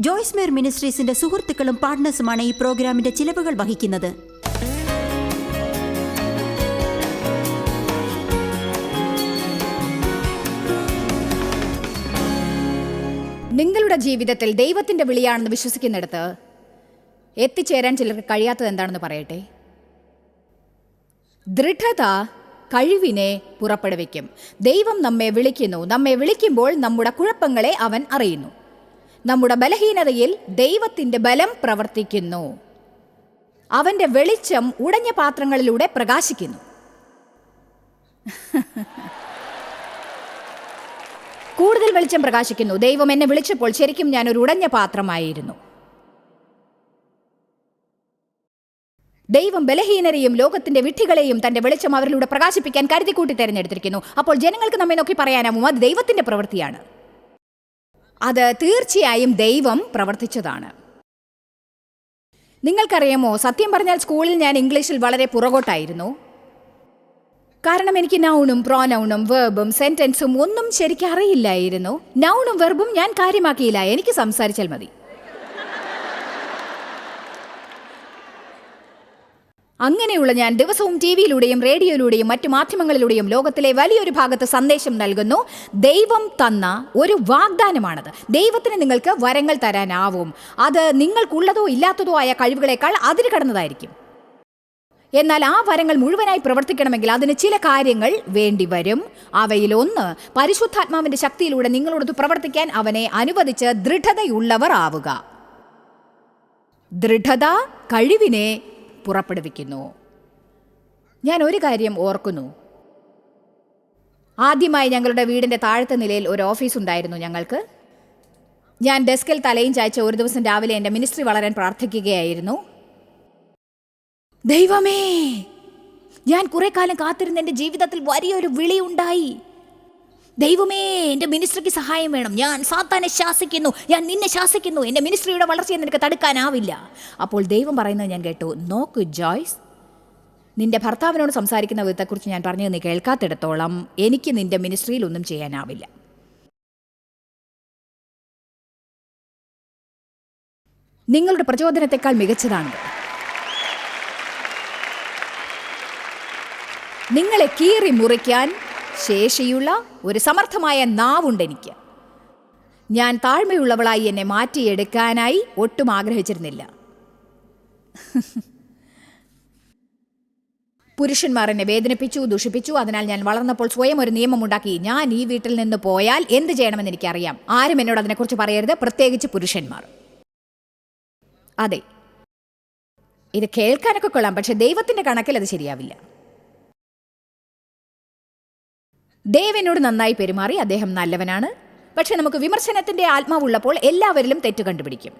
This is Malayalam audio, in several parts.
ജോയ്സ് മേർ മിനിസ്ട്രീസിന്റെ സുഹൃത്തുക്കളും പാർട്ട്നേഴ്സുമാണ് ഈ പ്രോഗ്രാമിന്റെ ചിലവുകൾ വഹിക്കുന്നത്. നിങ്ങളുടെ ജീവിതത്തിൽ ദൈവത്തിന്റെ വിളിയാണെന്ന് വിശ്വസിക്കുന്നിടത്ത് എത്തിച്ചേരാൻ ചിലർക്ക് കഴിയാത്തത് എന്താണെന്ന് പറയട്ടെ? ദൃഢത കഴിവിനെ പുറപ്പെടുവിക്കും. ദൈവം നമ്മെ വിളിക്കുന്നു. നമ്മെ വിളിക്കുമ്പോൾ നമ്മുടെ കുഴപ്പങ്ങളെ അവൻ അറിയുന്നു. നമ്മുടെ ബലഹീനതയിൽ ദൈവത്തിന്റെ ബലം പ്രവർത്തിക്കുന്നു. അവന്റെ വെളിച്ചം ഉടഞ്ഞ പാത്രങ്ങളിലൂടെ പ്രകാശിക്കുന്നു. കൂടുതൽ വെളിച്ചം പ്രകാശിക്കുന്നു. ദൈവം എന്നെ വിളിച്ചപ്പോൾ ശരിക്കും ഞാൻ ഒരു ഉടഞ്ഞ പാത്രമായിരുന്നു. ദൈവം ബലഹീനരെയും ലോകത്തിന്റെ വിഡ്ഢികളെയും തന്റെ വെളിച്ചം അവരിലൂടെ പ്രകാശിപ്പിക്കാൻ കരുതി കൂട്ടി തെരഞ്ഞെടുത്തിരിക്കുന്നു. അപ്പോൾ ജനങ്ങൾക്ക് നമ്മെ നോക്കി പറയാനാവും അത് ദൈവത്തിന്റെ പ്രവൃത്തിയാണ്. അത് തീർച്ചയായും ദൈവം പ്രവർത്തിച്ചതാണ്. നിങ്ങൾക്കറിയാമോ സത്യം പറഞ്ഞാൽ സ്കൂളിൽ ഞാൻ ഇംഗ്ലീഷിൽ വളരെ പുറകോട്ടായിരുന്നു. കാരണം എനിക്ക് നൗണും പ്രോനൗണും വെർബും സെന്റൻസും ഒന്നും ശരിക്കും അറിയില്ലായിരുന്നു നൗണും വെർബും ഞാൻ കാര്യമാക്കിയില്ല. എനിക്ക് സംസാരിച്ചാൽ മതി. അങ്ങനെയുള്ള ഞാൻ ദിവസവും ടി വിയിലൂടെയും റേഡിയോയിലൂടെയും മറ്റു മാധ്യമങ്ങളിലൂടെയും ലോകത്തിലെ വലിയൊരു ഭാഗത്ത് സന്ദേശം നൽകുന്നു. ദൈവം തന്ന ഒരു വാഗ്ദാനമാണത്. ദൈവത്തിന് നിങ്ങൾക്ക് വരങ്ങൾ തരാനാവും. അത് നിങ്ങൾക്കുള്ളതോ ഇല്ലാത്തതോ ആയ കഴിവുകളെക്കാൾ അതിര് കടന്നതായിരിക്കും. എന്നാൽ ആ വരങ്ങൾ മുഴുവനായി പ്രവർത്തിക്കണമെങ്കിൽ അതിന് ചില കാര്യങ്ങൾ വേണ്ടി വരും. അവയിലൊന്ന് പരിശുദ്ധാത്മാവിന്റെ ശക്തിയിലൂടെ നിങ്ങളോട് പ്രവർത്തിക്കാൻ അവനെ അനുവദിച്ച് ദൃഢതയുള്ളവർ ആവുക. ദൃഢത കഴിവിനെ പുറപ്പെടുവിക്കുന്നു. ഞാൻ ഒരു കാര്യം ഓർക്കുന്നു. ആദ്യമായി ഞങ്ങളുടെ വീടിന്റെ താഴത്തെ നിലയിൽ ഒരു ഓഫീസ് ഉണ്ടായിരുന്നു ഞങ്ങൾക്ക്. ഞാൻ ഡെസ്കിൽ തലയും ചായച്ച ഒരു ദിവസം രാവിലെ എന്റെ മിനിസ്ട്രി വളരാൻ പ്രാർത്ഥിക്കുകയായിരുന്നു. ദൈവമേ! ഞാൻ കുറെ കാലം കാത്തിരുന്ന എന്റെ ജീവിതത്തിൽ വലിയൊരു വിളി ഉണ്ടായി. ദൈവമേ എന്റെ മിനിസ്ട്രിക്ക് സഹായം വേണം. ഞാൻ സാത്താനെ ശാസിക്കുന്നു. ഞാൻ നിന്നെ ശാസിക്കുന്നു. എന്റെ മിനിസ്ട്രിയുടെ വളർച്ചയെ നിനക്ക് തടുക്കാനാവില്ല. അപ്പോൾ ദൈവം പറയുന്നത് ഞാൻ കേട്ടു നോക്ക് ജോയ്സ് നിന്റെ ഭർത്താവിനോട് സംസാരിക്കുന്ന വിധത്തെക്കുറിച്ച് ഞാൻ പറഞ്ഞു നീ കേൾക്കാത്തിടത്തോളം എനിക്ക് നിന്റെ മിനിസ്ട്രിയിൽ ഒന്നും ചെയ്യാനാവില്ല. നിങ്ങളുടെ പ്രചോദനത്തെക്കാൾ മികച്ചതാണ് നിങ്ങളെ കീറി മുറിക്കാൻ ശേഷിയുള്ള ഒരു സമർത്ഥമായ നാവുണ്ട് എനിക്ക്. ഞാൻ താഴ്മയുള്ളവളായി എന്നെ മാറ്റിയെടുക്കാനായി ഒട്ടും ആഗ്രഹിച്ചിരുന്നില്ല. പുരുഷന്മാർ എന്നെ വേദനിപ്പിച്ചു ദുഷിപ്പിച്ചു അതിനാൽ ഞാൻ വളർന്നപ്പോൾ സ്വയം ഒരു നിയമമുണ്ടാക്കി. ഞാൻ ഈ വീട്ടിൽ നിന്ന് പോയാൽ എന്ത് ചെയ്യണമെന്ന് എനിക്കറിയാം. ആരും എന്നോട് അതിനെക്കുറിച്ച് പറയരുത്. പ്രത്യേകിച്ച് പുരുഷന്മാർ. അതെ. ഇത് കേൾക്കാനൊക്കെ കൊള്ളാം പക്ഷെ ദൈവത്തിന്റെ കണക്കിൽ അത് ശരിയാവില്ല. ദേവനോട് നന്നായി പെരുമാറി അദ്ദേഹം നല്ലവനാണ്. പക്ഷെ നമുക്ക് വിമർശനത്തിന്റെ ആത്മാവുള്ളപ്പോൾ എല്ലാവരിലും തെറ്റ് കണ്ടുപിടിക്കും.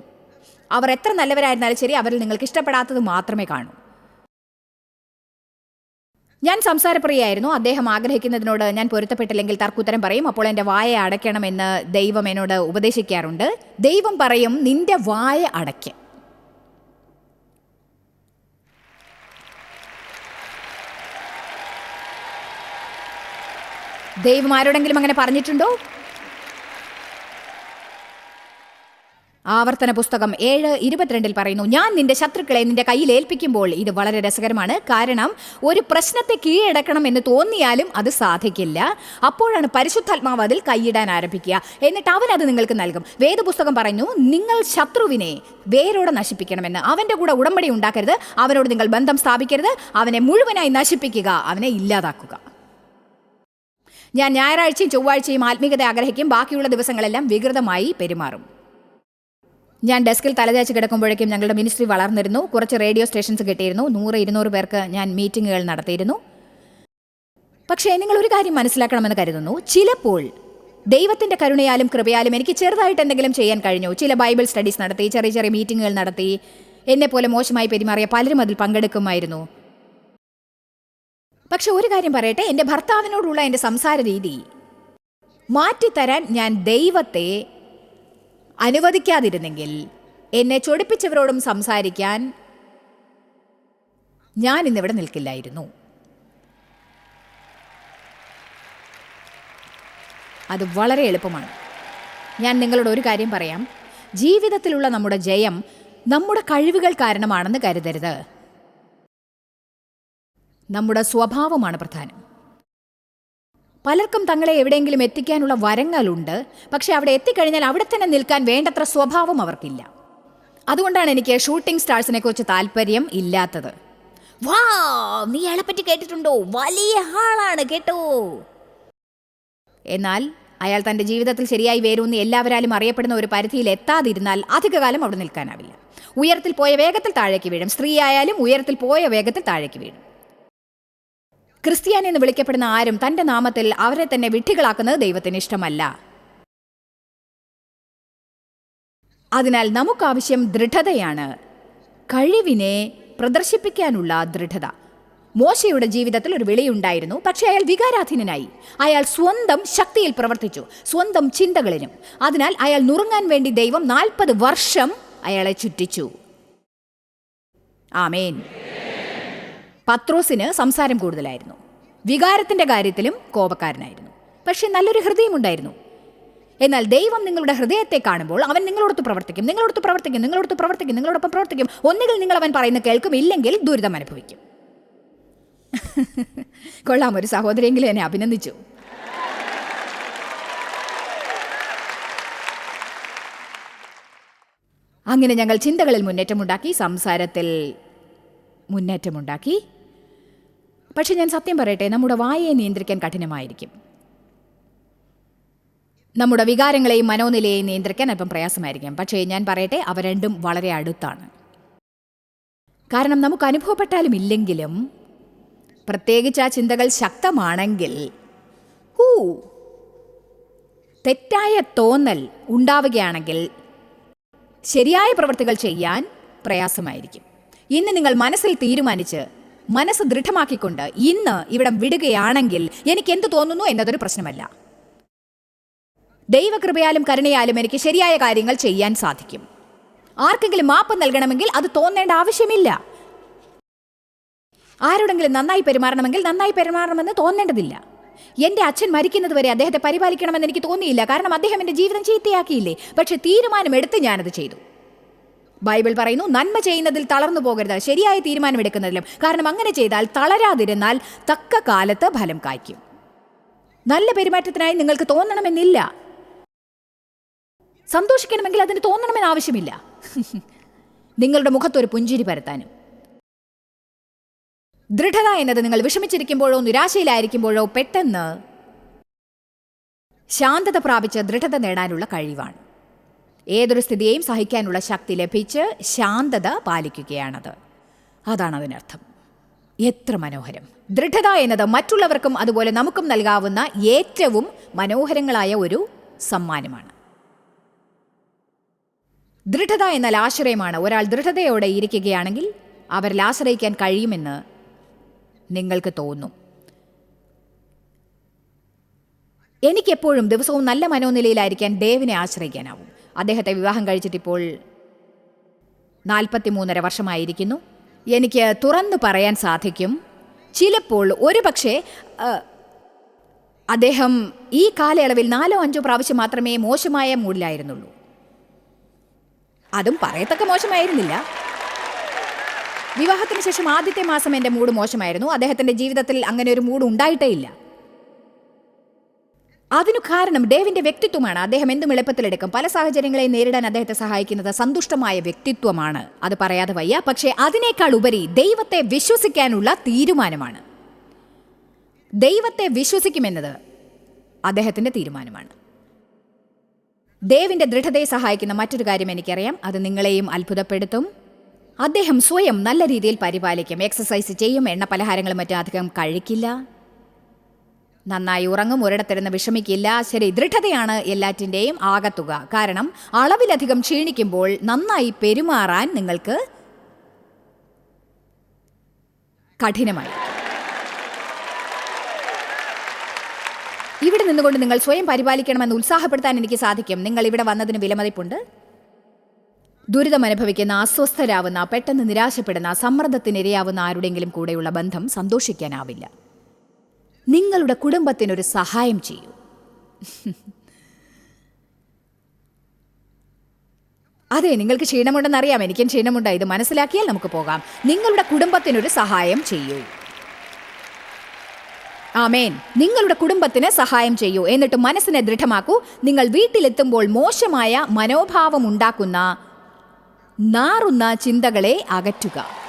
അവർ എത്ര നല്ലവരായിരുന്നാലും ശരി അവരിൽ നിങ്ങൾക്ക് ഇഷ്ടപ്പെടാത്തത് മാത്രമേ കാണൂ. ഞാൻ സംസാരപ്രിയായിരുന്നു അദ്ദേഹം ആഗ്രഹിക്കുന്നതിനോട് ഞാൻ പൊരുത്തപ്പെട്ടില്ലെങ്കിൽ തർക്കുത്തരം പറയും. അപ്പോൾ എന്റെ വായ അടയ്ക്കണമെന്ന് ദൈവം എന്നോട് ഉപദേശിക്കാറുണ്ട്. ദൈവം പറയും നിന്റെ വായ അടയ്ക്ക്. ദൈവം ആരോടെങ്കിലും അങ്ങനെ പറഞ്ഞിട്ടുണ്ടോ? ആവർത്തന പുസ്തകം ഏഴ് ഇരുപത്തിരണ്ടിൽ പറയുന്നു ഞാൻ നിന്റെ ശത്രുക്കളെ നിന്റെ കയ്യിൽ ഏൽപ്പിക്കുമ്പോൾ ഇത് വളരെ രസകരമാണ്. കാരണം ഒരു പ്രശ്നത്തെ കീഴടക്കണം എന്ന് തോന്നിയാലും അത് സാധിക്കില്ല. അപ്പോഴാണ് പരിശുദ്ധാത്മാവ് അതിൽ കൈയിടാൻ ആരംഭിക്കുക. എന്നിട്ട് അവൻ അത് നിങ്ങൾക്ക് നൽകും. വേദപുസ്തകം പറഞ്ഞു നിങ്ങൾ ശത്രുവിനെ വേരോടെ നശിപ്പിക്കണമെന്ന്. അവന്റെ കൂടെ ഉടമ്പടി ഉണ്ടാക്കരുത്. അവനോട് നിങ്ങൾ ബന്ധം സ്ഥാപിക്കരുത്. അവനെ മുഴുവനായി നശിപ്പിക്കുക. അവനെ ഇല്ലാതാക്കുക. ഞാൻ ഞായറാഴ്ചയും ചൊവ്വാഴ്ചയും ആത്മീകത ആഗ്രഹിക്കും. ബാക്കിയുള്ള ദിവസങ്ങളെല്ലാം വികൃതമായി പെരുമാറും. ഞാൻ ഡെസ്കിൽ തലചാച്ച് കിടക്കുമ്പോഴേക്കും ഞങ്ങളുടെ മിനിസ്ട്രി വളർന്നിരുന്നു. കുറച്ച് റേഡിയോ സ്റ്റേഷൻസ് കിട്ടിയിരുന്നു. നൂറ് ഇരുന്നൂറ് പേർക്ക് ഞാൻ മീറ്റിങ്ങുകൾ നടത്തിയിരുന്നു. പക്ഷേ നിങ്ങൾ ഒരു കാര്യം മനസ്സിലാക്കണമെന്ന് കരുതുന്നു. ചിലപ്പോൾ ദൈവത്തിന്റെ കരുണയാലും കൃപയാലും എനിക്ക് ചെറുതായിട്ട് എന്തെങ്കിലും ചെയ്യാൻ കഴിഞ്ഞു. ചില ബൈബിൾ സ്റ്റഡീസ് നടത്തി ചെറിയ ചെറിയ മീറ്റിങ്ങുകൾ നടത്തി എന്നെപ്പോലെ മോശമായി പെരുമാറിയ പലരും അതിൽ പങ്കെടുക്കുമായിരുന്നു. പക്ഷെ ഒരു കാര്യം പറയട്ടെ എന്റെ ഭർത്താവിനോടുള്ള എന്റെ സംസാര രീതി. മാറ്റിത്തരാൻ ഞാൻ ദൈവത്തെ അനുവദിക്കാതിരുന്നെങ്കിൽ എന്നെ ചൊടിപ്പിച്ചവരോടും സംസാരിക്കാൻ ഞാൻ ഇന്നിവിടെ നിൽക്കില്ലായിരുന്നു. അത് വളരെ എളുപ്പമാണ്. ഞാൻ നിങ്ങളോട് ഒരു കാര്യം പറയാം. ജീവിതത്തിലുള്ള നമ്മുടെ ജയം നമ്മുടെ കഴിവുകൾ കാരണമാണെന്ന് കരുതരുത്. നമ്മുടെ സ്വഭാവമാണ് പ്രധാനം. പലർക്കും തങ്ങളെ എവിടെയെങ്കിലും എത്തിക്കാനുള്ള വരങ്ങളുണ്ട്. പക്ഷേ അവിടെ എത്തിക്കഴിഞ്ഞാൽ അവിടെ തന്നെ നിൽക്കാൻ വേണ്ടത്ര സ്വഭാവം അവർക്കില്ല. അതുകൊണ്ടാണ് എനിക്ക് ഷൂട്ടിംഗ് സ്റ്റാർസിനെ കുറിച്ച് താല്പര്യം ഇല്ലാത്തത്. വാ നീ അയാളെ പറ്റി കേട്ടിട്ടുണ്ടോ? വലിയ ആളാണ് കേട്ടോ. എന്നാൽ അയാൾ തന്റെ ജീവിതത്തിൽ ശരിയായി വേരൂന്ന് എല്ലാവരാലും അറിയപ്പെടുന്ന ഒരു പരിധിയിൽ എത്താതിരുന്നാൽ അധികകാലം അവിടെ നിൽക്കാനാവില്ല. ഉയരത്തിൽ പോയ വേഗത്തിൽ താഴേക്ക് വീഴും. സ്ത്രീയായാലും ഉയരത്തിൽ പോയ വേഗത്തിൽ താഴേക്ക് വീഴും. ക്രിസ്ത്യാനി എന്ന് വിളിക്കപ്പെടുന്ന ആരും തന്റെ നാമത്തിൽ അവരെ തന്നെ വിഡ്ഢികളാക്കുന്നത് ദൈവത്തിന് ഇഷ്ടമല്ല. അതിനാൽ നമുക്കാവശ്യം ദൃഢതയാണ്. കഴിവിനെ പ്രദർശിപ്പിക്കാനുള്ള ദൃഢത. മോശയുടെ ജീവിതത്തിൽ ഒരു വിളിയുണ്ടായിരുന്നു പക്ഷേ അയാൾ വികാരാധീനനായി. അയാൾ സ്വന്തം ശക്തിയിൽ പ്രവർത്തിച്ചു സ്വന്തം ചിന്തകളിലും. അതിനാൽ അയാൾ നുറുങ്ങാൻ വേണ്ടി ദൈവം നാൽപ്പത് വർഷം അയാളെ ചുറ്റിച്ചു. ആമേൻ. പത്രോസിന് സംസാരം കൂടുതലായിരുന്നു. വികാരത്തിന്റെ കാര്യത്തിലും കോപക്കാരനായിരുന്നു. പക്ഷേ നല്ലൊരു ഹൃദയമുണ്ടായിരുന്നു എന്നാൽ ദൈവം നിങ്ങളുടെ ഹൃദയത്തെ കാണുമ്പോൾ അവൻ നിങ്ങളോടൊത്ത് പ്രവർത്തിക്കും നിങ്ങളോടൊത്ത് പ്രവർത്തിക്കും നിങ്ങളോടൊത്ത് പ്രവർത്തിക്കും നിങ്ങളോടൊപ്പം പ്രവർത്തിക്കും. ഒന്നുകിൽ നിങ്ങൾ അവൻ പറയുന്ന കേൾക്കും ഇല്ലെങ്കിൽ ദുരിതം അനുഭവിക്കും. കൊള്ളാം ഒരു സഹോദരിയെങ്കിലും എന്നെ അഭിനന്ദിച്ചു. അങ്ങനെ ഞങ്ങൾ ചിന്തകളിൽ മുന്നേറ്റമുണ്ടാക്കി സംസാരത്തിൽ മുന്നേറ്റമുണ്ടാക്കി. പക്ഷെ ഞാൻ സത്യം പറയട്ടെ നമ്മുടെ വായയെ നിയന്ത്രിക്കാൻ കഠിനമായിരിക്കും. നമ്മുടെ വികാരങ്ങളെയും മനോനിലയെയും നിയന്ത്രിക്കാൻ അല്പം പ്രയാസമായിരിക്കും. പക്ഷേ ഞാൻ പറയട്ടെ അവ രണ്ടും വളരെ അടുത്താണ്. കാരണം നമുക്ക് അനുഭവപ്പെട്ടാലും ഇല്ലെങ്കിലും പ്രത്യേകിച്ച് ആ ചിന്തകൾ ശക്തമാണെങ്കിൽ ഹൂ തെറ്റായ തോന്നൽ ഉണ്ടാവുകയാണെങ്കിൽ ശരിയായ പ്രവൃത്തികൾ ചെയ്യാൻ പ്രയാസമായിരിക്കും. ഇന്ന് നിങ്ങൾ മനസ്സിൽ തീരുമാനിച്ച് മനസ്സ് ദൃഢമാക്കിക്കൊണ്ട് ഇന്ന് ഇവിടം വിടുകയാണെങ്കിൽ എനിക്ക് എന്ത് തോന്നുന്നു എന്നതൊരു പ്രശ്നമല്ല. ദൈവകൃപയാലും കരുണയാലും എനിക്ക് ശരിയായ കാര്യങ്ങൾ ചെയ്യാൻ സാധിക്കും. ആർക്കെങ്കിലും മാപ്പ് നൽകണമെങ്കിൽ അത് തോന്നേണ്ട ആവശ്യമില്ല. ആരോടെങ്കിലും നന്നായി പെരുമാറണമെങ്കിൽ നന്നായി പെരുമാറണമെന്ന് തോന്നേണ്ടതില്ല. എന്റെ അച്ഛൻ മരിക്കുന്നത് വരെ അദ്ദേഹത്തെ പരിപാലിക്കണമെന്ന് എനിക്ക് തോന്നിയില്ല. കാരണം അദ്ദേഹം എന്റെ ജീവിതം ചീത്തയാക്കിയില്ലേ? പക്ഷെ തീരുമാനമെടുത്ത് ഞാനത് ചെയ്തു. ബൈബിൾ പറയുന്നു നന്മ ചെയ്യുന്നതിൽ തളർന്നു പോകരുത്. ശരിയായ തീരുമാനമെടുക്കുന്നതിലും. കാരണം അങ്ങനെ ചെയ്താൽ തളരാതിരുന്നാൽ തക്ക കാലത്ത് ഫലം കായ്ക്കും. നല്ല പെരുമാറ്റത്തിനായി നിങ്ങൾക്ക് തോന്നണമെന്നില്ല. സന്തോഷിക്കണമെങ്കിൽ അതിന് തോന്നണമെന്ന് ആവശ്യമില്ല. നിങ്ങളുടെ മുഖത്തൊരു പുഞ്ചിരി പരത്താനും. ദൃഢത എന്നത് നിങ്ങൾ വിഷമിച്ചിരിക്കുമ്പോഴോ നിരാശയിലായിരിക്കുമ്പോഴോ പെട്ടെന്ന് ശാന്തത പ്രാപിച്ച് ദൃഢത നേടാനുള്ള കഴിവാണ്. ഏതൊരു സ്ഥിതിയെയും സഹിക്കാനുള്ള ശക്തി ലഭിച്ച് ശാന്തത പാലിക്കുകയാണത്. അതാണ് അതിനർത്ഥം. എത്ര മനോഹരം. ദൃഢത എന്നത് മറ്റുള്ളവർക്കും അതുപോലെ നമുക്കും നൽകാവുന്ന ഏറ്റവും മനോഹരങ്ങളായ ഒരു സമ്മാനമാണ്. ദൃഢത എന്നാൽ ആശ്രയമാണ്. ഒരാൾ ദൃഢതയോടെ ഇരിക്കുകയാണെങ്കിൽ അവരിൽ ആശ്രയിക്കാൻ കഴിയുമെന്ന് നിങ്ങൾക്ക് തോന്നും. എനിക്കെപ്പോഴും ദിവസവും നല്ല മനോനിലയിലായിരിക്കാൻ ദേവിനെ ആശ്രയിക്കാനാവും. അദ്ദേഹത്തെ വിവാഹം കഴിച്ചിട്ടിപ്പോൾ നാൽപ്പത്തിമൂന്നര വർഷമായിരിക്കുന്നു. എനിക്ക് തുറന്നു പറയാൻ സാധിക്കും. ചിലപ്പോൾ ഒരു പക്ഷേ അദ്ദേഹം ഈ കാലയളവിൽ നാലോ അഞ്ചോ പ്രാവശ്യം മാത്രമേ മോശമായ മൂഡിലായിരുന്നുള്ളൂ. അതും പറയത്തക്ക മോശമായിരുന്നില്ല. വിവാഹത്തിന് ശേഷം ആദ്യത്തെ മാസം എന്റെ മൂഡ് മോശമായിരുന്നു. അദ്ദേഹത്തിന്റെ ജീവിതത്തിൽ അങ്ങനെ ഒരു മൂഡ് ഉണ്ടായിട്ടേ ഇല്ല. അതിനു കാരണം ഡേവിന്റെ വ്യക്തിത്വമാണ്. അദ്ദേഹം എന്തും എളുപ്പത്തിലെടുക്കും. പല സാഹചര്യങ്ങളെയും നേരിടാൻ അദ്ദേഹത്തെ സഹായിക്കുന്നത് സന്തുഷ്ടമായ വ്യക്തിത്വമാണ്. അത് പറയാതെ വയ്യ. പക്ഷേ അതിനേക്കാൾ ഉപരി ദൈവത്തെ വിശ്വസിക്കാനുള്ള തീരുമാനമാണ്. ദൈവത്തെ വിശ്വസിക്കുമെന്നത് അദ്ദേഹത്തിന്റെ തീരുമാനമാണ്. ദേവിന്റെ ദൃഢതയെ സഹായിക്കുന്ന മറ്റൊരു കാര്യം എനിക്കറിയാം. അത് നിങ്ങളെയും അത്ഭുതപ്പെടുത്തും. അദ്ദേഹം സ്വയം നല്ല രീതിയിൽ പരിപാലിക്കും. എക്സസൈസ് ചെയ്യും. എണ്ണ പലഹാരങ്ങളും മറ്റും അധികം കഴിക്കില്ല. നന്നായി ഉറങ്ങും ഒരിടത്തിരുന്ന് വിഷമിക്കില്ല. ശരി ദൃഢതയാണ് എല്ലാറ്റിന്റെയും ആകത്തുക. കാരണം അളവിലധികം ക്ഷീണിക്കുമ്പോൾ നന്നായി പെരുമാറാൻ നിങ്ങൾക്ക് കഠിനമായി. ഇവിടെ നിന്നുകൊണ്ട് നിങ്ങൾ സ്വയം പരിപാലിക്കണമെന്ന് ഉത്സാഹപ്പെടുത്താൻ എനിക്ക് സാധിക്കും. നിങ്ങൾ ഇവിടെ വന്നതിന് വിലമതിപ്പുണ്ട്. ദുരിതം അനുഭവിക്കുന്ന അസ്വസ്ഥരാവുന്ന പെട്ടെന്ന് നിരാശപ്പെടുന്ന സമ്മർദ്ദത്തിനിരയാവുന്ന ആരുടെങ്കിലും കൂടെയുള്ള ബന്ധം സന്തോഷിക്കാനാവില്ല. നിങ്ങളുടെ കുടുംബത്തിനൊരു സഹായം ചെയ്യൂ. അതെ നിങ്ങൾക്ക് ക്ഷീണമുണ്ടെന്ന് അറിയാം എനിക്കും ക്ഷീണമുണ്ട്. ഇത് മനസ്സിലാക്കിയാൽ നമുക്ക് പോകാം. നിങ്ങളുടെ കുടുംബത്തിനൊരു സഹായം ചെയ്യൂ. ആമേൻ. നിങ്ങളുടെ കുടുംബത്തിന് സഹായം ചെയ്യൂ. എന്നിട്ട് മനസ്സിനെ ദൃഢമാക്കൂ. നിങ്ങൾ വീട്ടിലെത്തുമ്പോൾ മോശമായ മനോഭാവം ഉണ്ടാക്കുന്ന നാറുന്ന ചിന്തകളെ അകറ്റുക.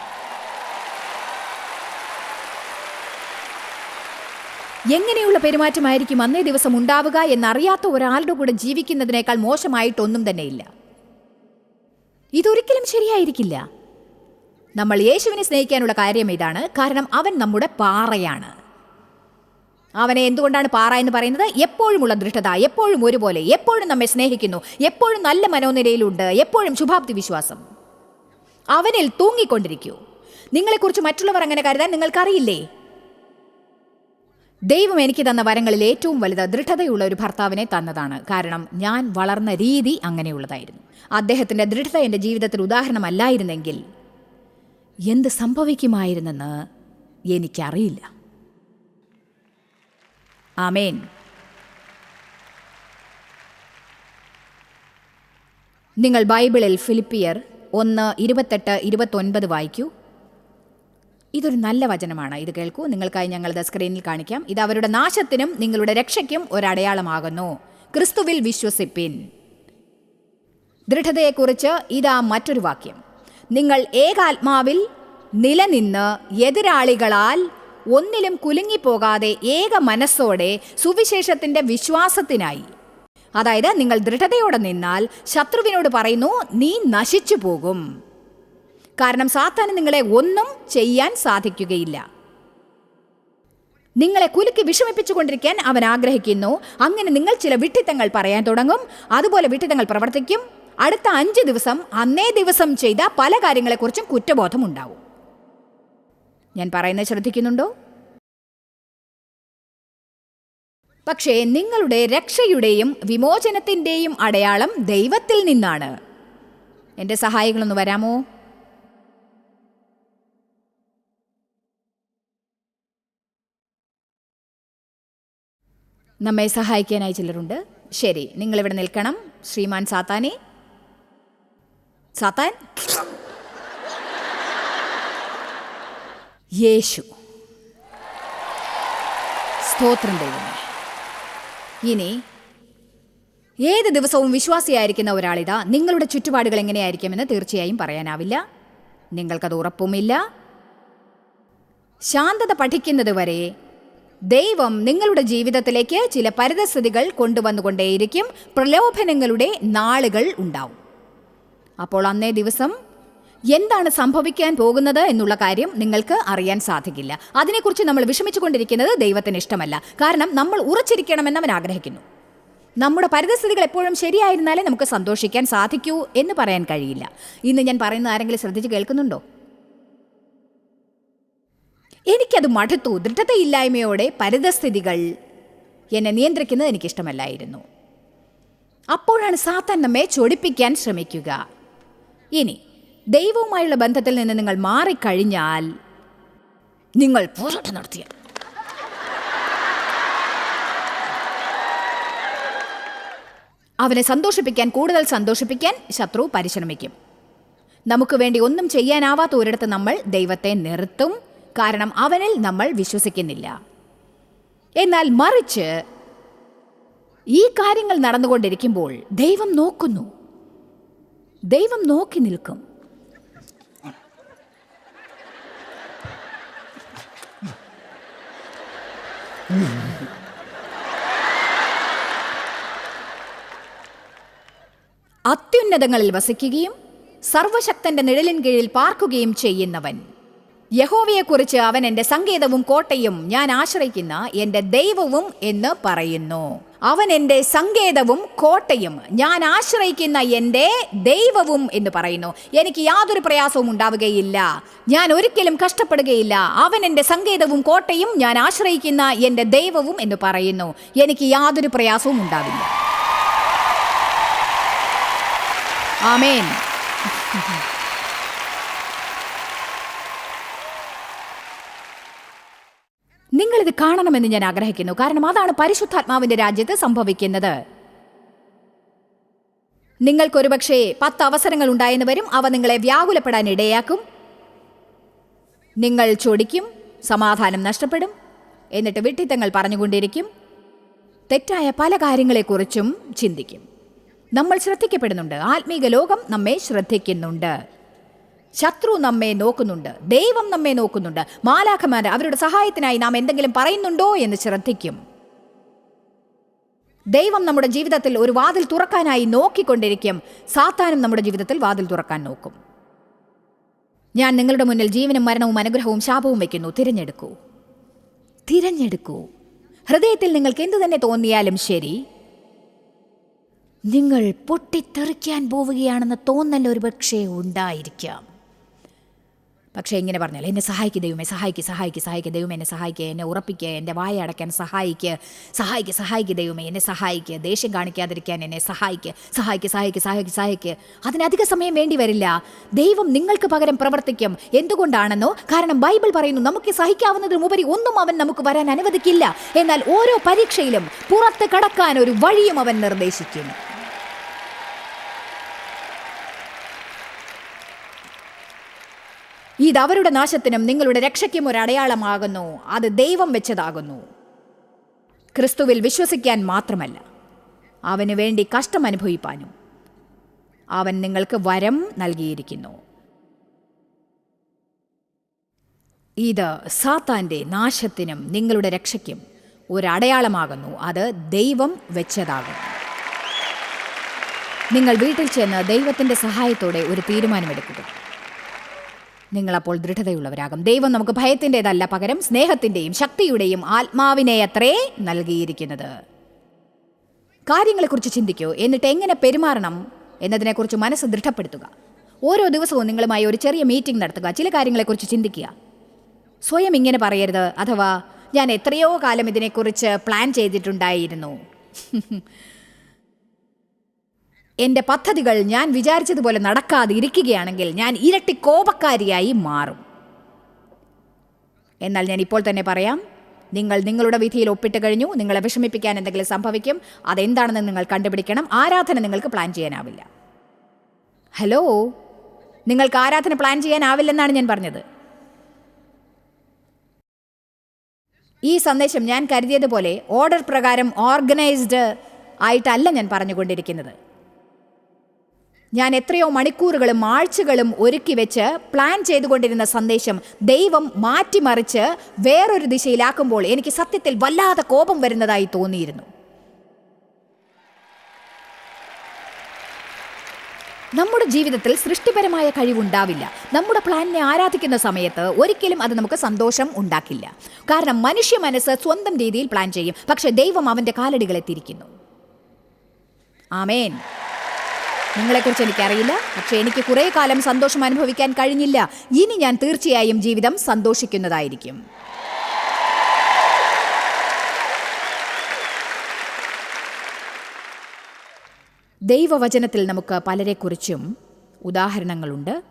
എങ്ങനെയുള്ള പെരുമാറ്റമായിരിക്കും അന്നേ ദിവസം ഉണ്ടാവുക എന്നറിയാത്ത ഒരാളുടെ കൂടെ ജീവിക്കുന്നതിനേക്കാൾ മോശമായിട്ടൊന്നും തന്നെയില്ല. ഇതൊരിക്കലും ശരിയായിരിക്കില്ല. നമ്മൾ യേശുവിനെ സ്നേഹിക്കാനുള്ള കാര്യം ഇതാണ്. കാരണം അവൻ നമ്മുടെ പാറയാണ്. അവനെ എന്തുകൊണ്ടാണ് പാറ എന്ന് പറയുന്നത്? എപ്പോഴുമുള്ള ദൃഢത എപ്പോഴും ഒരുപോലെ എപ്പോഴും നമ്മെ സ്നേഹിക്കുന്നു എപ്പോഴും നല്ല മനോനിലയിലുണ്ട് എപ്പോഴും ശുഭാപ്തി വിശ്വാസം. അവനിൽ തൂങ്ങിക്കൊണ്ടിരിക്കൂ. നിങ്ങളെക്കുറിച്ച് മറ്റുള്ളവർ അങ്ങനെ കരുതാൻ നിങ്ങൾക്കറിയില്ലേ? ദൈവം എനിക്ക് തന്ന വരങ്ങളിൽ ഏറ്റവും വലുത് ദൃഢതയുള്ള ഒരു ഭർത്താവിനെ തന്നതാണ്. കാരണം ഞാൻ വളർന്ന രീതി അങ്ങനെയുള്ളതായിരുന്നു. അദ്ദേഹത്തിന്റെ ദൃഢത എന്റെ ജീവിതത്തിൽ ഉദാഹരണമല്ലായിരുന്നെങ്കിൽ എന്ത് സംഭവിക്കുമായിരുന്നെന്ന് എനിക്കറിയില്ല. ആമേൻ. നിങ്ങൾ ബൈബിളിൽ ഫിലിപ്പിയർ ഒന്ന് ഇരുപത്തെട്ട് ഇരുപത്തൊൻപത് വായിക്കൂ. ഇതൊരു നല്ല വചനമാണ്. ഇത് കേൾക്കൂ. നിങ്ങൾക്കായി ഞങ്ങളത് സ്ക്രീനിൽ കാണിക്കാം. ഇത് അവരുടെ നാശത്തിനും നിങ്ങളുടെ രക്ഷയ്ക്കും ഒരടയാളമാകുന്നു. ക്രിസ്തുവിൽ വിശ്വസിപ്പിൻ. ദൃഢതയെക്കുറിച്ച് ഇതാ മറ്റൊരു വാക്യം. നിങ്ങൾ ഏകാത്മാവിൽ നിലനിന്ന് എതിരാളികളാൽ ഒന്നിലും കുലുങ്ങിപ്പോകാതെ ഏക മനസ്സോടെ സുവിശേഷത്തിന്റെ വിശ്വാസത്തിനായി. അതായത് നിങ്ങൾ ദൃഢതയോടെ നിന്നാൽ ശത്രുവിനോട് പറയുന്നു നീ നശിച്ചു പോകും. കാരണം സാത്താന് നിങ്ങളെ ഒന്നും ചെയ്യാൻ സാധിക്കുകയില്ല. നിങ്ങളെ കുലുക്കി വിഷമിപ്പിച്ചുകൊണ്ടിരിക്കാൻ അവൻ ആഗ്രഹിക്കുന്നു. അങ്ങനെ നിങ്ങൾ ചില വിട്ടിത്തങ്ങൾ പറയാൻ തുടങ്ങും. അതുപോലെ വിട്ടിത്തങ്ങൾ പ്രവർത്തിക്കും. അടുത്ത അഞ്ച് ദിവസം അന്നേ ദിവസം ചെയ്ത പല കാര്യങ്ങളെക്കുറിച്ചും കുറ്റബോധം ഉണ്ടാവും. ഞാൻ പറയുന്നത് ശ്രദ്ധിക്കുന്നുണ്ടോ? പക്ഷേ നിങ്ങളുടെ രക്ഷയുടെയും വിമോചനത്തിന്റെയും അടയാളം ദൈവത്തിൽ നിന്നാണ്. എന്റെ സഹായികളൊന്ന് വരാമോ? നമ്മെ സഹായിക്കാനായി ചിലരുണ്ട്. ശരി നിങ്ങൾ ഇവിടെ നിൽക്കണം. ശ്രീമാൻ സാത്താനെ. സാത്താൻ? യേശു. സ്തോത്രം ദൈവമേ. ഇനി ഏത് ദിവസവും വിശ്വാസിയായിരിക്കുന്ന ഒരാളിതാ നിങ്ങളുടെ ചുറ്റുപാടുകൾ എങ്ങനെയായിരിക്കുമെന്ന് തീർച്ചയായും പറയാനാവില്ല. നിങ്ങൾക്കത് ഉറപ്പുമില്ല. ശാന്തത പഠിക്കുന്നത് വരെ ദൈവം നിങ്ങളുടെ ജീവിതത്തിലേക്ക് ചില പരിതസ്ഥിതികൾ കൊണ്ടുവന്നുകൊണ്ടേയിരിക്കും. പ്രലോഭനങ്ങളുടെ നാളുകൾ ഉണ്ടാവും. അപ്പോൾ അന്നേ ദിവസം എന്താണ് സംഭവിക്കാൻ പോകുന്നത് എന്നുള്ള കാര്യം നിങ്ങൾക്ക് അറിയാൻ സാധിക്കില്ല. അതിനെക്കുറിച്ച് നമ്മൾ വിഷമിച്ചുകൊണ്ടിരിക്കുന്നത് ദൈവത്തിന് ഇഷ്ടമല്ല. കാരണം നമ്മൾ ഉറച്ചിരിക്കണമെന്ന് അവൻ ആഗ്രഹിക്കുന്നു. നമ്മുടെ പരിതസ്ഥിതികൾ എപ്പോഴും ശരിയായിരുന്നാലേ നമുക്ക് സന്തോഷിക്കാൻ സാധിക്കൂ എന്ന് പറയാൻ കഴിയില്ല. ഇന്ന് ഞാൻ പറയുന്ന ആരെങ്കിലും ശ്രദ്ധിച്ച് കേൾക്കുന്നുണ്ടോ? എനിക്കത് മടുത്തു ദൃഢതയില്ലായ്മയോടെ പരിതസ്ഥിതികൾ എന്നെ നിയന്ത്രിക്കുന്നത് എനിക്കിഷ്ടമല്ലായിരുന്നു. അപ്പോഴാണ് സാത്താൻ നമ്മെ ചൊടിപ്പിക്കാൻ ശ്രമിക്കുക. ഇനി ദൈവവുമായുള്ള ബന്ധത്തിൽ നിന്ന് നിങ്ങൾ മാറിക്കഴിഞ്ഞാൽ നിങ്ങൾ പോരാട്ടം നടത്തിയ അവനെ സന്തോഷിപ്പിക്കാൻ കൂടുതൽ സന്തോഷിപ്പിക്കാൻ ശത്രു പരിശ്രമിക്കും. നമുക്ക് വേണ്ടി ഒന്നും ചെയ്യാനാവാത്ത ഒരിടത്ത് നമ്മൾ ദൈവത്തെ നിർത്തും. കാരണം അവനിൽ നമ്മൾ വിശ്വസിക്കുന്നില്ല. എന്നാൽ മറിച്ച് ഈ കാര്യങ്ങൾ നടന്നുകൊണ്ടിരിക്കുമ്പോൾ ദൈവം നോക്കുന്നു. ദൈവം നോക്കി നിൽക്കും. അത്യുന്നതങ്ങളിൽ വസിക്കുകയും സർവശക്തന്റെ നിഴലിൻ കീഴിൽ പാർക്കുകയും ചെയ്യുന്നവൻ. യഹോവയെക്കുറിച്ച് അവൻ എന്റെ സങ്കേതവും കോട്ടയും ഞാൻ ആശ്രയിക്കുന്ന എന്റെ ദൈവവും എന്ന് പറയുന്നു. അവൻ എന്റെ സങ്കേതവും കോട്ടയും ഞാൻ ആശ്രയിക്കുന്ന എന്റെ ദൈവവും എന്ന് പറയുന്നു. എനിക്ക് യാതൊരു പ്രയാസവും ഉണ്ടാവുകയില്ല. ഞാൻ ഒരിക്കലും കഷ്ടപ്പെടുകയില്ല. അവൻ എന്റെ സങ്കേതവും കോട്ടയും ഞാൻ ആശ്രയിക്കുന്ന എന്റെ ദൈവവും എന്ന് പറയുന്നു. എനിക്ക് യാതൊരു പ്രയാസവും ഉണ്ടാവില്ല. ആമേൻ. നിങ്ങളിത് കാണണമെന്ന് ഞാൻ ആഗ്രഹിക്കുന്നു. കാരണം അതാണ് പരിശുദ്ധാത്മാവിന്റെ രാജ്യത്ത് സംഭവിക്കുന്നത്. നിങ്ങൾക്കൊരുപക്ഷേ പത്ത് അവസരങ്ങൾ ഉണ്ടായെന്ന് വരും. അവ നിങ്ങളെ വ്യാകുലപ്പെടാൻ ഇടയാക്കും. നിങ്ങൾ ചൊടിക്കും സമാധാനം നഷ്ടപ്പെടും. എന്നിട്ട് വിട്ടിത്തങ്ങൾ പറഞ്ഞുകൊണ്ടിരിക്കും. തെറ്റായ പല കാര്യങ്ങളെക്കുറിച്ചും ചിന്തിക്കും. നമ്മൾ ശ്രദ്ധിക്കപ്പെടുന്നുണ്ട്. ആത്മീക ലോകം നമ്മെ ശ്രദ്ധിക്കുന്നുണ്ട്. ശത്രു നമ്മെ നോക്കുന്നുണ്ട് ദൈവം നമ്മെ നോക്കുന്നുണ്ട്. മാലാഖമാർ അവരുടെ സഹായത്തിനായി നാം എന്തെങ്കിലും പറയുന്നുണ്ടോ എന്ന് ശ്രദ്ധിക്കും. ദൈവം നമ്മുടെ ജീവിതത്തിൽ ഒരു വാതിൽ തുറക്കാനായി നോക്കിക്കൊണ്ടിരിക്കും. സാത്താനും നമ്മുടെ ജീവിതത്തിൽ വാതിൽ തുറക്കാൻ നോക്കും. ഞാൻ നിങ്ങളുടെ മുന്നിൽ ജീവനും മരണവും അനുഗ്രഹവും ശാപവും വയ്ക്കുന്നു. തിരഞ്ഞെടുക്കൂ. തിരഞ്ഞെടുക്കൂ. ഹൃദയത്തിൽ നിങ്ങൾക്ക് എന്തു തന്നെ തോന്നിയാലും ശരി. നിങ്ങൾ പൊട്ടിത്തെറിക്കാൻ പോവുകയാണെന്ന തോന്നൽ ഒരു പക്ഷേ ഉണ്ടായിരിക്കാം. പക്ഷേ ഇങ്ങനെ പറഞ്ഞാൽ എന്നെ സഹായിക്കുക ദൈവമേ സഹായിക്കുക സഹായിക്കുക സഹായിക്കുക ദൈവമേ എന്നെ സഹായിക്കുക എന്നെ ഉറപ്പിക്കുക എന്റെ വായ അടയ്ക്കാൻ സഹായിക്കുക സഹായിക്കുക സഹായിക്കുക ദൈവമേ എന്നെ സഹായിക്കുക ദേഷ്യം കാണിക്കാതിരിക്കാൻ എന്നെ സഹായിക്കുക സഹായിക്കുക സഹായിക്കുക സഹായിക്കുക സഹായിക്കുക അതിനധിക സമയം വേണ്ടി വരില്ല. ദൈവം നിങ്ങൾക്ക് പകരം പ്രവർത്തിക്കും. എന്തുകൊണ്ടാണെന്നോ? കാരണം ബൈബിൾ പറയുന്നു നമുക്ക് സഹിക്കാവുന്നതിനുപരി ഒന്നും അവൻ നമുക്ക് വരാൻ അനുവദിക്കില്ല. എന്നാൽ ഓരോ പരീക്ഷയിലും പുറത്ത് കടക്കാൻ ഒരു വഴിയും അവൻ നിർദ്ദേശിക്കും ഇത് അവരുടെ നാശത്തിനും നിങ്ങളുടെ രക്ഷയ്ക്കും ഒരു അടയാളമാകുന്നു അത് ദൈവം വെച്ചതാകുന്നു. ക്രിസ്തുവിൽ വിശ്വസിക്കാൻ മാത്രമല്ല അവന് വേണ്ടി കഷ്ടം അനുഭവിപ്പാനും അവൻ നിങ്ങൾക്ക് വരം നൽകിയിരിക്കുന്നു. ഇത് സാത്താന്റെ നാശത്തിനും നിങ്ങളുടെ രക്ഷയ്ക്കും ഒരു അടയാളമാകുന്നു അത് ദൈവം വെച്ചതാകുന്നു. നിങ്ങൾ വീട്ടിൽ ചെന്ന് ദൈവത്തിന്റെ സഹായത്തോടെ ഒരു തീരുമാനമെടുക്കുക. നിങ്ങളപ്പോൾ ദൃഢതയുള്ളവരാകും. ദൈവം നമുക്ക് ഭയത്തിന്റെതല്ല പകരം സ്നേഹത്തിന്റെയും ശക്തിയുടെയും ആത്മാവിനെ അത്രേ നൽകിയിരിക്കുന്നത്. കാര്യങ്ങളെക്കുറിച്ച് ചിന്തിക്കൂ. എന്നിട്ട് എങ്ങനെ പെരുമാറണം എന്നതിനെക്കുറിച്ച് മനസ്സ് ദൃഢപ്പെടുത്തുക. ഓരോ ദിവസവും നിങ്ങളുമായി ഒരു ചെറിയ മീറ്റിംഗ് നടത്തുക. ചില കാര്യങ്ങളെക്കുറിച്ച് ചിന്തിക്കുക. സ്വയം ഇങ്ങനെ പറയരുത്. അഥവാ ഞാൻ എത്രയോ കാലം ഇതിനെക്കുറിച്ച് പ്ലാൻ ചെയ്തിട്ടുണ്ടായിരുന്നു. എന്റെ പദ്ധതികൾ ഞാൻ വിചാരിച്ചതുപോലെ നടക്കാതെ ഇരിക്കുകയാണെങ്കിൽ ഞാൻ ഇരട്ടി കോപക്കാരിയായി മാറും. എന്നാൽ ഞാൻ ഇപ്പോൾ തന്നെ പറയാം നിങ്ങൾ നിങ്ങളുടെ വിധിയിൽ ഒപ്പിട്ട് കഴിഞ്ഞു നിങ്ങളെ വിഷമിപ്പിക്കാൻ എന്തെങ്കിലും സംഭവിക്കും അതെന്താണെന്ന് നിങ്ങൾ കണ്ടുപിടിക്കണം ആരാധന നിങ്ങൾക്ക് പ്ലാൻ ചെയ്യാനാവില്ല. ഹലോ നിങ്ങൾക്ക് ആരാധന പ്ലാൻ ചെയ്യാനാവില്ലെന്നാണ് ഞാൻ പറഞ്ഞത്. ഈ സന്ദേശം ഞാൻ കരുതിയതുപോലെ ഓർഡർ പ്രകാരം ഓർഗനൈസ്ഡ് ആയിട്ടല്ല ഞാൻ പറഞ്ഞുകൊണ്ടിരിക്കുന്നത്. ഞാൻ എത്രയോ മണിക്കൂറുകളും ആഴ്ചകളും ഒരുക്കി വെച്ച് പ്ലാൻ ചെയ്തുകൊണ്ടിരുന്ന സന്ദേശം ദൈവം മാറ്റിമറിച്ച് വേറൊരു ദിശയിലാക്കുമ്പോൾ എനിക്ക് സത്യത്തിൽ വല്ലാതെ കോപം വരുന്നതായി തോന്നിയിരുന്നു. നമ്മുടെ ജീവിതത്തിൽ സൃഷ്ടിപരമായ കഴിവുണ്ടാവില്ല. നമ്മുടെ പ്ലാനിനെ ആരാധിക്കുന്ന സമയത്ത് ഒരിക്കലും അത് നമുക്ക് സന്തോഷം ഉണ്ടാക്കില്ല. കാരണം മനുഷ്യ മനസ്സ് സ്വന്തം രീതിയിൽ പ്ലാൻ ചെയ്യും. പക്ഷെ ദൈവം അവന്റെ കാലടികളെ തിരിക്കുന്നു. ആമേൻ. നിങ്ങളെക്കുറിച്ച് എനിക്കറിയില്ല. പക്ഷെ എനിക്ക് കുറേ കാലം സന്തോഷം അനുഭവിക്കാൻ കഴിഞ്ഞില്ല. ഇനി ഞാൻ തീർച്ചയായും ജീവിതം സന്തോഷിക്കുന്നതായിരിക്കും. ദൈവവചനത്തിൽ നമുക്ക് പലരെക്കുറിച്ചും ഉദാഹരണങ്ങളുണ്ട്.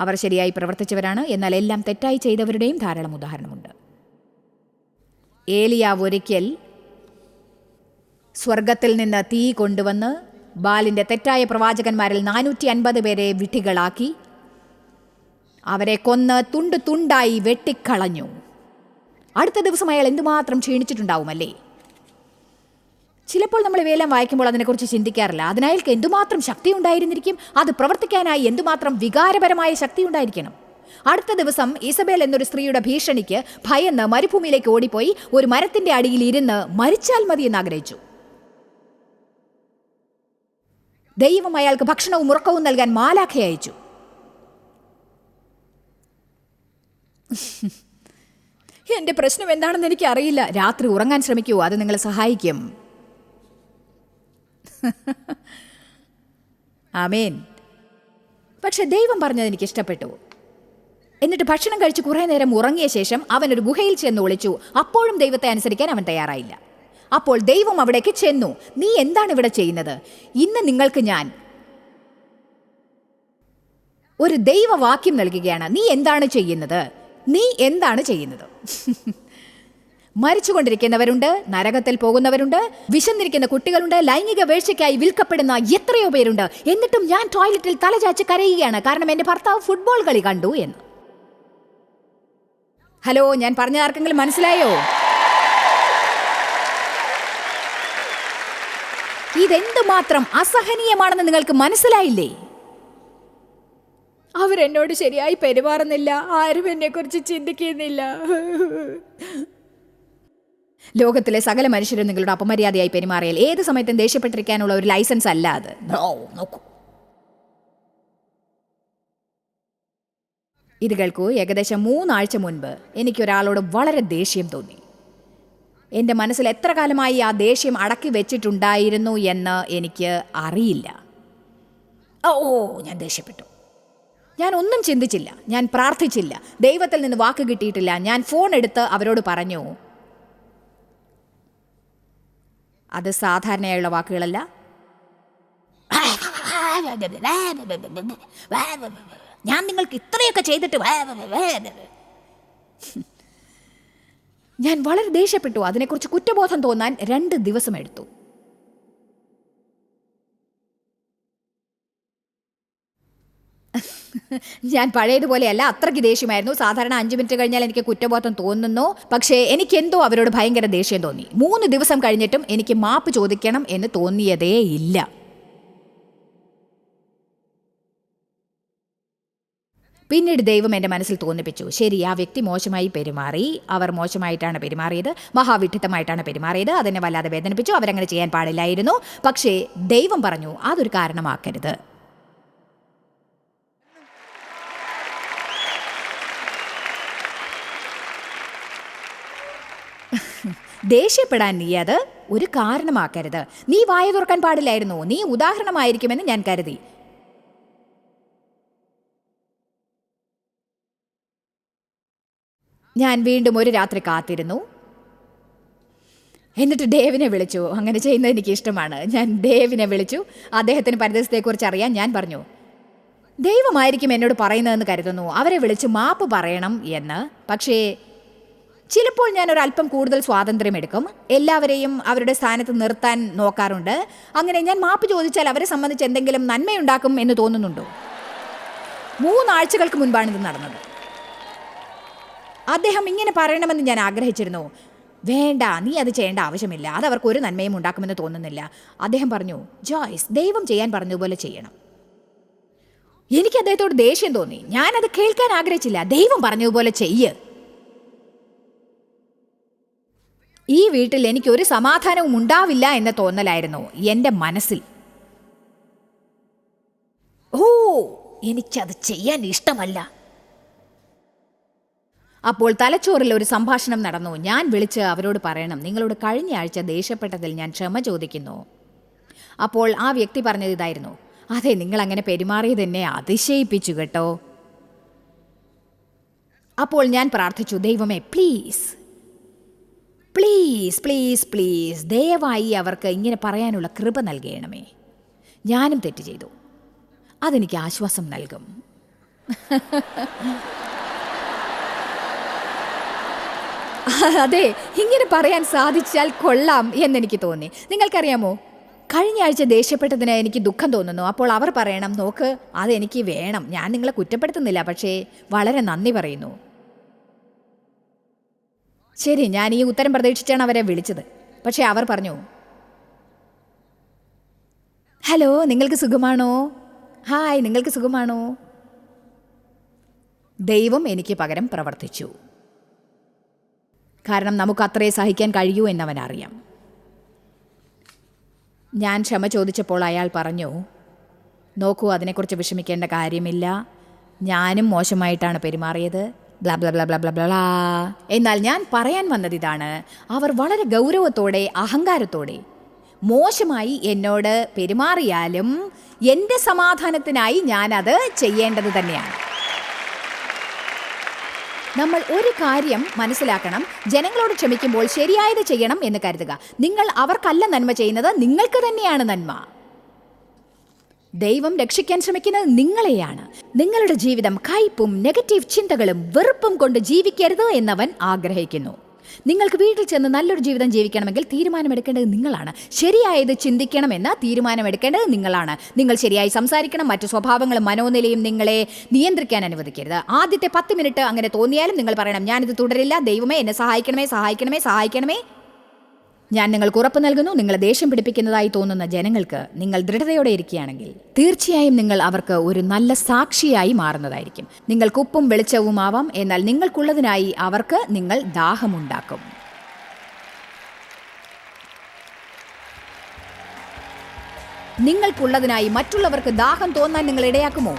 അവർ ശരിയായി പ്രവർത്തിച്ചവരാണ്. എന്നാൽ എല്ലാം തെറ്റായി ചെയ്തവരുടെയും ധാരാളം ഉദാഹരണമുണ്ട്. ഏലിയാവ് ഒരിക്കൽ സ്വർഗത്തിൽ നിന്ന് തീ കൊണ്ടുവന്ന് ബാലിന്റെ തെറ്റായ പ്രവാചകന്മാരിൽ നാനൂറ്റി അൻപത് പേരെ വിട്ടികളാക്കി അവരെ കൊന്ന് തുണ്ട് തുണ്ടായി വെട്ടിക്കളഞ്ഞു. അടുത്ത ദിവസം അയാൾ എന്തുമാത്രം ക്ഷീണിച്ചിട്ടുണ്ടാവുമല്ലേ? ചിലപ്പോൾ നമ്മൾ ഇവയെല്ലാം വായിക്കുമ്പോൾ അതിനെക്കുറിച്ച് ചിന്തിക്കാറില്ല. അതിനയാൾക്ക് എന്തുമാത്രം ശക്തി ഉണ്ടായിരുന്നിരിക്കും അത് പ്രവർത്തിക്കാനായി എന്തുമാത്രം വികാരപരമായ ശക്തി ഉണ്ടായിരിക്കണം അടുത്ത ദിവസം ഇസബേൽ എന്നൊരു സ്ത്രീയുടെ ഭീഷണിക്ക് ഭയന്ന് മരുഭൂമിയിലേക്ക് ഓടിപ്പോയി. ഒരു മരത്തിന്റെ അടിയിൽ ഇരുന്ന് മരിച്ചാൽ മതി ആഗ്രഹിച്ചു. ദൈവം അയാൾക്ക് ഭക്ഷണവും ഉറക്കവും നൽകാൻ മാലാഖ അയച്ചു. എന്റെ പ്രശ്നം എന്താണെന്ന് എനിക്ക് അറിയില്ല രാത്രി ഉറങ്ങാൻ ശ്രമിക്കൂ അത് നിങ്ങളെ സഹായിക്കും. ആമേൻ. പക്ഷെ ദൈവം പറഞ്ഞത് എനിക്ക് ഇഷ്ടപ്പെട്ടു എന്നിട്ട് ഭക്ഷണം കഴിച്ച് കുറേ നേരം ഉറങ്ങിയ ശേഷം അവൻ ഒരു ഗുഹയിൽ ചെന്ന് ഒളിച്ചു. അപ്പോഴും ദൈവത്തെ അനുസരിക്കാൻ അവൻ തയ്യാറായില്ല. അപ്പോൾ ദൈവം അവിടേക്ക് ചെന്നു. നീ എന്താണ് ഇവിടെ ചെയ്യുന്നത്? ഇന്ന് നിങ്ങൾക്ക് ഞാൻ ഒരു ദൈവവാക്യം നൽകുകയാണ്. നീ എന്താണ് ചെയ്യുന്നത്? നീ എന്താണ് ചെയ്യുന്നത്? മരിച്ചുകൊണ്ടിരിക്കുന്നവരുണ്ട് നരകത്തിൽ പോകുന്നവരുണ്ട് വിശന്നിരിക്കുന്ന കുട്ടികളുണ്ട് ലൈംഗിക വേഴ്ചയ്ക്കായി വിൽക്കപ്പെടുന്ന എത്രയോ പേരുണ്ട്. എന്നിട്ടും ഞാൻ ടോയ്ലറ്റിൽ തലചാച്ച് കരയുകയാണ്. കാരണം എന്റെ ഭർത്താവ് ഫുട്ബോൾ കളി കണ്ടു എന്ന്. ഹലോ ഞാൻ പറഞ്ഞ ആർക്കെങ്കിലും മനസ്സിലായോ? ഇതെന്തുമാത്രം അസഹനീയമാണെന്ന് നിങ്ങൾക്ക് മനസ്സിലായില്ലേ? അവരെന്നോട് ശരിയായി പെരുമാറുന്നില്ല ആരും എന്നെക്കുറിച്ച് ചിന്തിക്കുന്നില്ല. ലോകത്തിലെ സകല മനുഷ്യരും നിങ്ങളുടെ അപമര്യാദയായി പെരുമാറിയാൽ ഏത് സമയത്തും ദേഷ്യപ്പെട്ടിരിക്കാനുള്ള ഒരു ലൈസൻസ് അല്ല അത്. നോക്കൂ. ഇത് കേൾക്കൂ ഏകദേശം മൂന്നാഴ്ച മുൻപ് എനിക്കൊരാളോട് വളരെ ദേഷ്യം തോന്നി. എന്റെ മനസ്സിൽ എത്ര കാലമായി ആ ദേഷ്യം അടക്കി വെച്ചിട്ടുണ്ടായിരുന്നു എന്ന് എനിക്ക് അറിയില്ല. ഓ ഞാൻ ദേഷ്യപ്പെട്ടു. ഞാൻ ഒന്നും ചിന്തിച്ചില്ല. ഞാൻ പ്രാർത്ഥിച്ചില്ല. ദൈവത്തിൽ നിന്ന് വാക്ക് കിട്ടിയിട്ടില്ല. ഞാൻ ഫോൺ എടുത്ത് അവരോട് പറഞ്ഞു അത് സാധാരണയായുള്ള വാക്കുകളല്ല. ഞാൻ നിങ്ങൾക്ക് ഇത്രയൊക്കെ ചെയ്തിട്ട് ഞാൻ വളരെ ദേഷ്യപ്പെട്ടു. അതിനെക്കുറിച്ച് കുറ്റബോധം തോന്നാൻ രണ്ട് ദിവസം എടുത്തു. ഞാൻ പഴയതുപോലെയല്ല അത്രയ്ക്ക് ദേഷ്യമായിരുന്നു. സാധാരണ അഞ്ച് മിനിറ്റ് കഴിഞ്ഞാൽ എനിക്ക് കുറ്റബോധം തോന്നുന്നു. പക്ഷേ എനിക്കെന്തോ അവരോട് ഭയങ്കര ദേഷ്യം തോന്നി. മൂന്ന് ദിവസം കഴിഞ്ഞിട്ടും എനിക്ക് മാപ്പ് ചോദിക്കണം എന്ന് തോന്നിയതേ ഇല്ല പിന്നീട് ദൈവം എന്റെ മനസ്സിൽ തോന്നിപ്പിച്ചു. ശരി ആ വ്യക്തി മോശമായി പെരുമാറി. അവർ മോശമായിട്ടാണ് പെരുമാറിയത്. മഹാവിഡിത്തമായിട്ടാണ് പെരുമാറിയത്. അതെന്നെ വല്ലാതെ വേദനിപ്പിച്ചു. അവരങ്ങനെ ചെയ്യാൻ പാടില്ലായിരുന്നു. പക്ഷേ ദൈവം പറഞ്ഞു അതൊരു കാരണമാക്കരുത്. ദേഷ്യപ്പെടാൻ നീ അത് ഒരു കാരണമാക്കരുത്. നീ വായ തുറക്കാൻ പാടില്ലായിരുന്നു. നീ ഉദാഹരണമായിരിക്കുമെന്ന് ഞാൻ കരുതി. ഞാൻ വീണ്ടും ഒരു രാത്രി കാത്തിരുന്നു. എന്നിട്ട് ഡേവിനെ വിളിച്ചു. അങ്ങനെ ചെയ്യുന്നത് എനിക്ക് ഇഷ്ടമാണ് ഞാൻ ഡേവിനെ വിളിച്ചു. അദ്ദേഹത്തിന് പരിതസ്ഥയെക്കുറിച്ച് അറിയാൻ ഞാൻ പറഞ്ഞു. ദൈവമായിരിക്കും എന്നോട് പറയുന്നതെന്ന് കരുതുന്നു. അവരെ വിളിച്ച് മാപ്പ് പറയണം എന്ന്. പക്ഷേ ചിലപ്പോൾ ഞാൻ ഒരു അല്പം കൂടുതൽ സ്വാതന്ത്ര്യം എടുക്കും. എല്ലാവരെയും അവരുടെ സ്ഥാനത്ത് നിർത്താൻ നോക്കാറുണ്ട്. അങ്ങനെ ഞാൻ മാപ്പ് ചോദിച്ചാൽ അവരെ സംബന്ധിച്ച് എന്തെങ്കിലും നന്മയുണ്ടാക്കും എന്ന് തോന്നുന്നുണ്ടോ? മൂന്നാഴ്ചകൾക്ക് മുൻപാണ് ഇത് നടന്നത്. അദ്ദേഹം ഇങ്ങനെ പറയണമെന്ന് ഞാൻ ആഗ്രഹിച്ചിരുന്നു. വേണ്ട നീ അത് ചെയ്യേണ്ട ആവശ്യമില്ല. അത് അവർക്ക് ഒരു നന്മയും ഉണ്ടാക്കുമെന്ന് തോന്നുന്നില്ല. അദ്ദേഹം പറഞ്ഞു ജോയ്സ് ദൈവം ചെയ്യാൻ പറഞ്ഞതുപോലെ ചെയ്യണം. എനിക്ക് അദ്ദേഹത്തോട് ദേഷ്യം തോന്നി. ഞാനത് കേൾക്കാൻ ആഗ്രഹിച്ചില്ല. ദൈവം പറഞ്ഞതുപോലെ ചെയ്യ്. ഈ വീട്ടിൽ എനിക്ക് ഒരു സമാധാനവും ഉണ്ടാവില്ല എന്ന തോന്നലായിരുന്നു എന്റെ മനസ്സിൽ. ഓ എനിക്കത് ചെയ്യാൻ ഇഷ്ടമല്ല. അപ്പോൾ തലച്ചോറിൽ ഒരു സംഭാഷണം നടന്നു. ഞാൻ വിളിച്ച് അവരോട് പറയണം നിങ്ങളോട് കഴിഞ്ഞ ആഴ്ച ദേഷ്യപ്പെട്ടതിൽ ഞാൻ ക്ഷമ ചോദിക്കുന്നു. അപ്പോൾ ആ വ്യക്തി പറഞ്ഞത് ഇതായിരുന്നു അതെ നിങ്ങൾ അങ്ങനെ പെരുമാറിയത് എന്നെ അതിശയിപ്പിച്ചു കേട്ടോ. അപ്പോൾ ഞാൻ പ്രാർത്ഥിച്ചു ദൈവമേ പ്ലീസ് പ്ലീസ് പ്ലീസ് പ്ലീസ് ദയവായി അവർക്ക് ഇങ്ങനെ പറയാനുള്ള കൃപ നൽകണമേ. ഞാനും തെറ്റ് ചെയ്തു. അതെനിക്ക് ആശ്വാസം നൽകും. അതെ ഇങ്ങനെ പറയാൻ സാധിച്ചാൽ കൊള്ളാം എന്നെനിക്ക് തോന്നി. നിങ്ങൾക്കറിയാമോ? കഴിഞ്ഞ ആഴ്ച ദേഷ്യപ്പെട്ടതിന് എനിക്ക് ദുഃഖം തോന്നുന്നു. അപ്പോൾ അവർ പറയണം നോക്ക് അതെനിക്ക് വേണം. ഞാൻ നിങ്ങളെ കുറ്റപ്പെടുത്തുന്നില്ല പക്ഷേ വളരെ നന്ദി പറയുന്നു. ശരി ഞാൻ ഈ ഉത്തരം പ്രതീക്ഷിച്ചാണ് അവരെ വിളിച്ചത്. പക്ഷേ അവർ പറഞ്ഞു ഹലോ നിങ്ങൾക്ക് സുഖമാണോ? ഹായ് നിങ്ങൾക്ക് സുഖമാണോ? ദൈവം എനിക്ക് പകരം പ്രവർത്തിച്ചു. കാരണം നമുക്ക് അത്രേ സഹിക്കാൻ കഴിയൂ എന്നവൻ അറിയാം ഞാൻ ക്ഷമ ചോദിച്ചപ്പോൾ അയാൾ പറഞ്ഞു നോക്കൂ അതിനെക്കുറിച്ച് വിഷമിക്കേണ്ട കാര്യമില്ല. ഞാനും മോശമായിട്ടാണ് പെരുമാറിയത്. ബ്ലാ. എന്നാൽ ഞാൻ പറയാൻ വന്നത് ഇതാണ് അവർ വളരെ ഗൗരവത്തോടെ അഹങ്കാരത്തോടെ മോശമായി എന്നോട് പെരുമാറിയാലും എന്റെ സമാധാനത്തിനായി ഞാനത് ചെയ്യേണ്ടത് തന്നെയാണ്. നമ്മൾ ഒരു കാര്യം മനസ്സിലാക്കണം. ജനങ്ങളോട് ക്ഷമിക്കുമ്പോൾ ശരിയായത് ചെയ്യണം എന്ന് കരുതുക. നിങ്ങൾ അവർക്കല്ല നന്മ ചെയ്യുന്നത് നിങ്ങൾക്ക് തന്നെയാണ് നന്മ. ദൈവം രക്ഷിക്കാൻ ശ്രമിക്കുന്നത് നിങ്ങളെയാണ്. നിങ്ങളുടെ ജീവിതം കയ്പും നെഗറ്റീവ് ചിന്തകളും വെറുപ്പും കൊണ്ട് ജീവിക്കരുത് എന്നവൻ ആഗ്രഹിക്കുന്നു. നിങ്ങൾക്ക് വീട്ടിൽ ചെന്ന് നല്ലൊരു ജീവിതം ജീവിക്കണമെങ്കിൽ തീരുമാനമെടുക്കേണ്ടത് നിങ്ങളാണ്. ശരിയായത് ചിന്തിക്കണമെന്ന തീരുമാനമെടുക്കേണ്ടത് നിങ്ങളാണ്. നിങ്ങൾ ശരിയായി സംസാരിക്കണം മറ്റു സ്വഭാവങ്ങളും മനോനിലയും നിങ്ങളെ നിയന്ത്രിക്കാൻ അനുവദിക്കരുത്. ആദ്യത്തെ പത്ത് മിനിറ്റ് അങ്ങനെ തോന്നിയാലും നിങ്ങൾ പറയണം ഞാനിത് തുടരില്ല ദൈവമേ എന്നെ സഹായിക്കണമേ സഹായിക്കണമേ സഹായിക്കണമേ. ഞാൻ നിങ്ങൾക്ക് ഉറപ്പ് നൽകുന്നു നിങ്ങളെ ദേഷ്യം പിടിപ്പിക്കുന്നതായി തോന്നുന്ന ജനങ്ങൾക്ക് നിങ്ങൾ ദൃഢതയോടെ ഇരിക്കുകയാണെങ്കിൽ തീർച്ചയായും നിങ്ങൾ അവർക്ക് ഒരു നല്ല സാക്ഷിയായി മാറുന്നതായിരിക്കും. നിങ്ങൾക്ക് ഉപ്പും വെളിച്ചവുമാവാം എന്നാൽ നിങ്ങൾക്കുള്ളതിനായി അവർക്ക് നിങ്ങൾ ദാഹമുണ്ടാക്കും. നിങ്ങൾക്കുള്ളതിനായി മറ്റുള്ളവർക്ക് ദാഹം തോന്നാൻ നിങ്ങൾ ഇടയാക്കുമോ?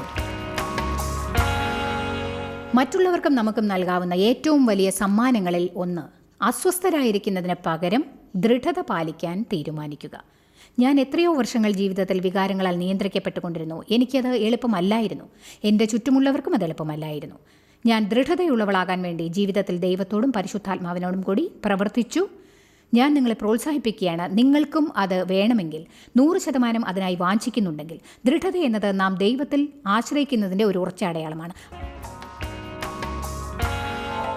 മറ്റുള്ളവർക്കും നമുക്കും നൽകാവുന്ന ഏറ്റവും വലിയ സമ്മാനങ്ങളിൽ ഒന്ന് അസ്വസ്ഥരായിരിക്കുന്നതിന് പകരം ദൃഢത പാലിക്കാൻ തീരുമാനിക്കുക. ഞാൻ എത്രയോ വർഷങ്ങൾ ജീവിതത്തിൽ വികാരങ്ങളാൽ നിയന്ത്രിക്കപ്പെട്ടുകൊണ്ടിരുന്നു. എനിക്കത് എളുപ്പമല്ലായിരുന്നു. എന്റെ ചുറ്റുമുള്ളവർക്കും അത് എളുപ്പമല്ലായിരുന്നു. ഞാൻ ദൃഢതയുള്ളവളാകാൻ വേണ്ടി ജീവിതത്തിൽ ദൈവത്തോടും പരിശുദ്ധാത്മാവിനോടും കൂടി പ്രവർത്തിച്ചു. ഞാൻ നിങ്ങളെ പ്രോത്സാഹിപ്പിക്കുകയാണ്. നിങ്ങൾക്കും അത് വേണമെങ്കിൽ നൂറ് ശതമാനം അതിനായി വാഞ്ചിക്കുന്നുണ്ടെങ്കിൽ ദൃഢത എന്നത് നാം ദൈവത്തിൽ ആശ്രയിക്കുന്നതിന്റെ ഒരു ഉറച്ച അടയാളമാണ്.